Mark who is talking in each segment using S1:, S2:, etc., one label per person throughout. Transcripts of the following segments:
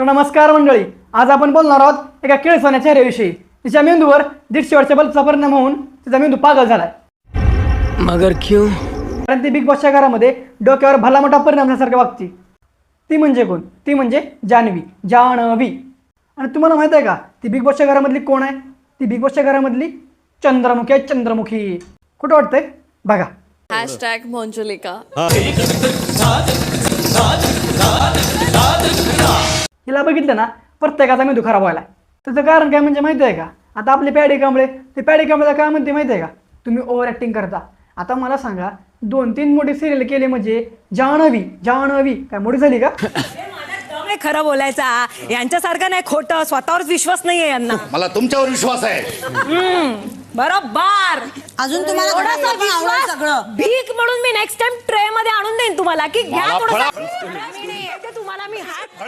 S1: तर नमस्कार मंडळी आज आपण बोलणार आहोत एका केळसवान्या चेहऱ्याविषयी. तिच्या मेंदूवर दीडशे वर्षाच्या बल्बचा परिणाम होऊन तिचा मेंदू पागल झालाय.
S2: मगर क्यों?
S1: कारण ती बिग बॉसच्या घरामध्ये डोक्यावर भला मोठा परिणाम झाल्यासारखं वागते. ती म्हणजे कोण? ती म्हणजे जान्हवी जान्हवी. आणि तुम्हाला माहीत आहे का ती बिग बॉसच्या घरामधली कोण आहे? ती बिग बॉसच्या घरामधली चंद्रमुखी आहे चंद्रमुखी. कुठं वाटतंय? बघा.
S3: हॅशटॅग मंजुलिका
S1: हिला बघितलं ना प्रत्येकाचा मेंदू खराब व्हायला. त्याचं कारण काय म्हणजे माहिती आहे का? आता आपले पॅडी कांबळे ते पॅडी कांबळेला काय म्हणते माहिती आहे का? तुम्ही ओव्हर ॲक्टिंग करता. आता मला सांगा दोन तीन मोठी सिरियल केले म्हणजे जान्हवी जान्हवी काय मोठी झाली का?
S4: खरं बोलायचा. यांच्यासारखं नाही खोटं स्वतःवरच विश्वास नाहीये यांना.
S5: मला तुमच्यावर विश्वास आहे.
S4: बरोबर.
S6: अजून तुम्हाला
S4: थोडासा भीक म्हणून मी नेक्स्ट टाइम ट्रे मध्ये आणून देईन तुम्हाला की घ्या
S5: मला
S4: नाही तुम्हाला मी हात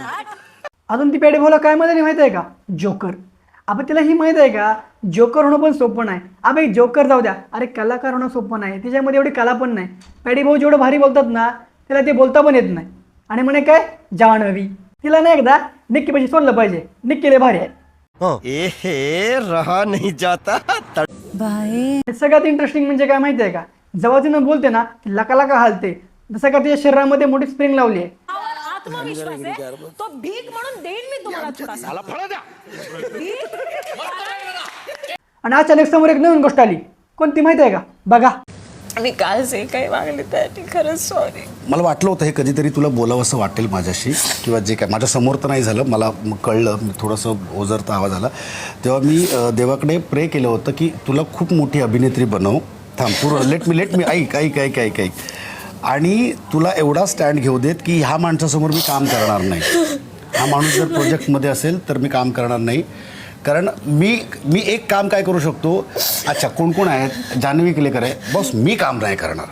S4: हात.
S1: अजून ती पॅडी भाऊला काय मध्ये माहिती आहे का? जोकर. आपण तिला ही माहीत आहे का? जोकर होणं पण सोपं नाही. अबे जोकर जाऊ द्या. अरे कलाकार होणं सोपं नाही. तिच्यामध्ये एवढी कला पण नाही. पॅडी भाऊ जेवढं भारी बोलतात ना तिला ते बोलता पण येत नाही. आणि म्हणे काय? जान्हवी. तिला ना एकदा निक्की पैसे सोडलं पाहिजे. निक्कीले भारी आहे.
S2: ए रहा नहीं जाता.
S1: हे सगळ्यात इंटरेस्टिंग म्हणजे काय माहिती आहे का? जेव्हा तिनं बोलते ना ती लका लका हालते. जसं का तिच्या शरीरामध्ये मोठी स्प्रिंग लावली आहे.
S4: आत्मविश्वास आहे. तो भीक म्हणून देईन मी तुम्हाला थोडासा
S5: मला फळं द्या.
S1: आणि अचानक समोर एक नवीन गोष्ट आली. कोणती माहिती आहे का? बघा.
S3: मी काल जे काही वागले त्यासाठी खरंच सॉरी
S5: मला वाटलं होतं हे कधीतरी तुला बोलावं असं वाटेल माझ्याशी किंवा जे काय माझ्यासमोर तर नाही झालं. मला मग कळलं. मी थोडंसं ओझरता आवाज आला तेव्हा मी अ, देवाकडे प्रे केलं होतं की तुला खूप मोठी अभिनेत्री बनव. थांब पूर्ण लेट मी लेट मी ऐक ऐक ऐक ऐक ऐक. आणि तुला एवढा स्टँड घेऊ देत की ह्या माणसासमोर मी काम करणार नाही. हा माणूस जर प्रोजेक्टमध्ये असेल तर मी काम करणार नाही. कारण मी मी एक काम काय करू शकतो? अच्छा कोण कोण आहेत? जान्हवी केलेकर आहे. बॉस मी काम नाही करणार.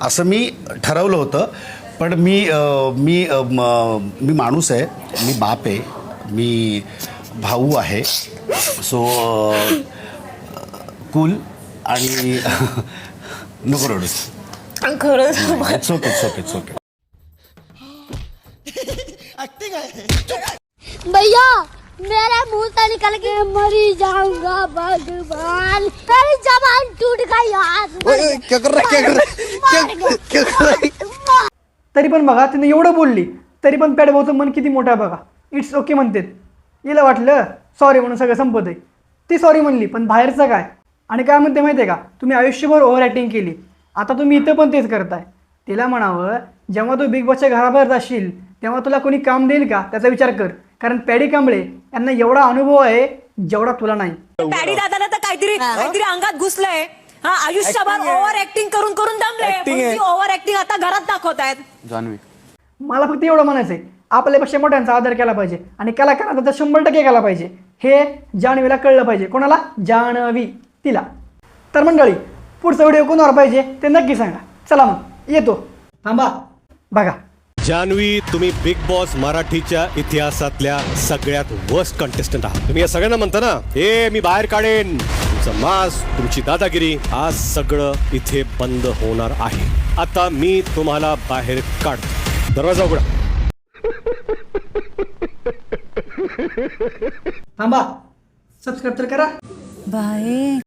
S5: असं मी ठरवलं होतं. पण मी मी म- मी माणूस आहे. मी बाप आहे. मी भाऊ आहे. सो कूल आणि नको रडूस
S3: खरंच
S5: it's okay it's okay it's okay
S7: भैया मेरे मुंह से निकल के मरी जाऊंगा भगवान। मेरी जबान टूट गई यार।
S2: क्या कर रहा है क्या कर रहा है? क्या कर रहा है?
S1: तरी पण बघा तिने एवढं बोलली तरी पण पॅड भाऊचं मन किती मोठं आहे बघा. इट्स ओके म्हणतात हिला वाटलं सॉरी म्हणून सगळं संपत आहे ती सॉरी म्हणली पण बाहेरचं काय? आणि काय म्हणते माहिती आहे का? तुम्ही आयुष्यभर ओव्हर ॲक्टिंग केली. आता तुम्ही इथं पण तेच करताय. तिला म्हणावं जेव्हा तू बिग बॉसच्या घराबाहेर जाशील तेव्हा तुला कोणी काम देईल का? त्याचा विचार कर. कारण पॅडी कांबळे यांना एवढा अनुभव आहे जेवढा तुला नाही.
S4: पॅडी दादाला तर काहीतरी काहीतरी अंगात घुसलंय. हा आयुष्यभर ओव्हर ऍक्टिंग करून करून दमले. ओव्हर ऍक्टिंग आता घरात दाखवतायत
S1: मला फक्त एवढं म्हणायचं आहे आपल्यापेक्षा मोठ्यांचा आदर केला पाहिजे आणि कलाकारांचा तर शंभर टक्के केला पाहिजे. हे जान्हवीला कळलं पाहिजे. कोणाला? जान्हवी. तिला. तर मंडळी पुढचा व्हिडिओ कोणावर पाहिजे ते नक्की सांगा. चला मग येतो. थांबा. बघा.
S8: जान्हवी तुम्ही बिग बॉस मराठीच्या इतिहासातल्या सगळ्यात वर्स्ट कंटेस्टंट आहात. तुम्ही या सगळ्यांना म्हणता ना हे मी बाहेर काढेन. तुमचं मास तुमची दादागिरी आज सगळं इथे बंद होणार आहे. आता मी तुम्हाला बाहेर काढतो. दरवाजा उघडा.
S1: थांबा. सबस्क्राईब तर करा.
S6: बाय